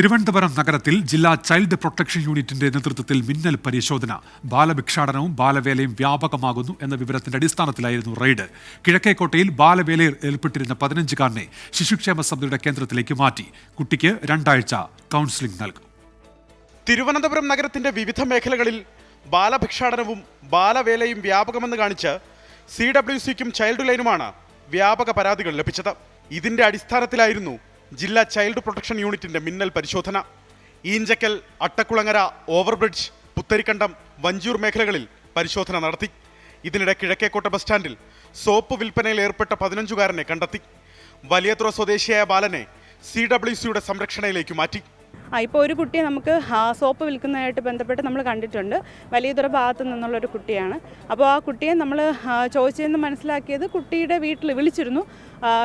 തിരുവനന്തപുരം നഗരത്തിൽ ജില്ലാ child protection യൂണിറ്റിന്റെ നേതൃത്വത്തിൽ മിന്നൽ പരിശോധന. ബാലഭിക്ഷാടനവും ബാലവേലയും വ്യാപകമാകുന്നു എന്ന വിവരത്തിന്റെ അടിസ്ഥാനത്തിലായിരുന്നു റെയ്ഡ്. കിഴക്കേക്കോട്ടയിൽ ബാലവേലയിൽ ഏർപ്പെട്ടിരുന്ന പതിനഞ്ചുകാരനെ ശിശുക്ഷേമ സമിതിയുടെ കേന്ദ്രത്തിലേക്ക് മാറ്റി. കുട്ടിക്ക് രണ്ടാഴ്ച കൗൺസിലിംഗ് നൽകും. തിരുവനന്തപുരം നഗരത്തിന്റെ വിവിധ മേഖലകളിൽ ബാലഭിക്ഷാടനവും ബാലവേലയും വ്യാപകമെന്ന് കാണിച്ച് സി ഡബ്ല്യു സിക്കും ചൈൽഡ് ലൈനുമാണ് വ്യാപക പരാതികൾ ലഭിച്ചത്. ഇതിന്റെ അടിസ്ഥാനത്തിലായിരുന്നു ജില്ലാ ചൈൽഡ് പ്രൊട്ടക്ഷൻ യൂണിറ്റിന്റെ മിന്നൽ പരിശോധന. ഈഞ്ചക്കൽ അട്ടക്കുളങ്ങര ഓവർബ്രിഡ്ജ് പുത്തരിക്കണ്ടം വഞ്ചൂർ മേഖലകളിൽ പരിശോധന നടത്തി. ഇതിനിടെ കിഴക്കേക്കോട്ട ബസ് സ്റ്റാൻഡിൽ സോപ്പ് വിൽപ്പനയിൽ ഏർപ്പെട്ട പതിനഞ്ചുകാരനെ കണ്ടെത്തി. വലിയതുറ സ്വദേശിയായ ബാലനെ സി ഡബ്ല്യു സിയുടെ സംരക്ഷണയിലേക്ക് മാറ്റി. ആ ഇപ്പോൾ ഒരു കുട്ടിയെ നമുക്ക് സോപ്പ് വിൽക്കുന്നതായിട്ട് ബന്ധപ്പെട്ട് നമ്മൾ കണ്ടിട്ടുണ്ട്. വലിയതുറ ഭാഗത്ത് നിന്നുള്ളൊരു കുട്ടിയാണ്. അപ്പോൾ ആ കുട്ടിയെ നമ്മൾ ചോദിച്ചതെന്ന് മനസ്സിലാക്കിയത് കുട്ടിയുടെ വീട്ടിൽ വിളിച്ചിരുന്നു.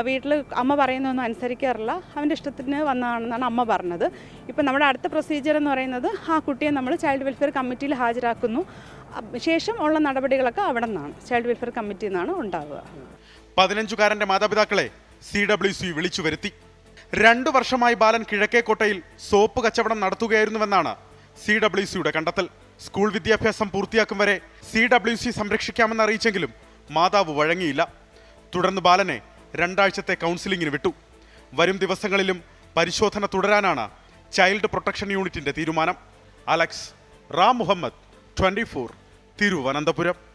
വീട്ടിൽ അമ്മ പറയുന്നതൊന്നും അനുസരിക്കാറില്ല. അവന്റെ ഇഷ്ടത്തിന് വന്നതാണെന്നാണ് അമ്മ പറഞ്ഞത്. ഇപ്പം നമ്മുടെ അടുത്ത പ്രൊസീജിയർ എന്ന് പറയുന്നത് ആ കുട്ടിയെ നമ്മൾ ചൈൽഡ് വെൽഫെയർ കമ്മിറ്റിയിൽ ഹാജരാക്കുന്നു. ശേഷം ഉള്ള നടപടികളൊക്കെ അവിടെ നിന്നാണ്. ചൈൽഡ് വെൽഫെയർ കമ്മിറ്റിയിൽ നിന്നാണ് ഉണ്ടാവുക. പതിനഞ്ചുകാരന്റെ മാതാപിതാക്കളെ സി ഡബ്ല്യു സി വിളിച്ചു വരുത്തി. രണ്ടു വർഷമായി ബാലൻ കിഴക്കേക്കോട്ടയിൽ സോപ്പ് കച്ചവടം നടത്തുകയായിരുന്നുവെന്നാണ് സി ഡബ്ല്യു സിയുടെ കണ്ടെത്തൽ. സ്കൂൾ വിദ്യാഭ്യാസം പൂർത്തിയാക്കും വരെ സി ഡബ്ല്യു സി സംരക്ഷിക്കാമെന്ന് അറിയിച്ചെങ്കിലും മാതാവ് വഴങ്ങിയില്ല. തുടർന്ന് ബാലനെ രണ്ടാഴ്ചത്തെ കൗൺസിലിംഗിന് വിട്ടു. വരും ദിവസങ്ങളിലും പരിശോധന തുടരാനാണ് ചൈൽഡ് പ്രൊട്ടക്ഷൻ യൂണിറ്റിന്റെ തീരുമാനം. Alex Ram Muhammad twenty four Thiruvananthapuram.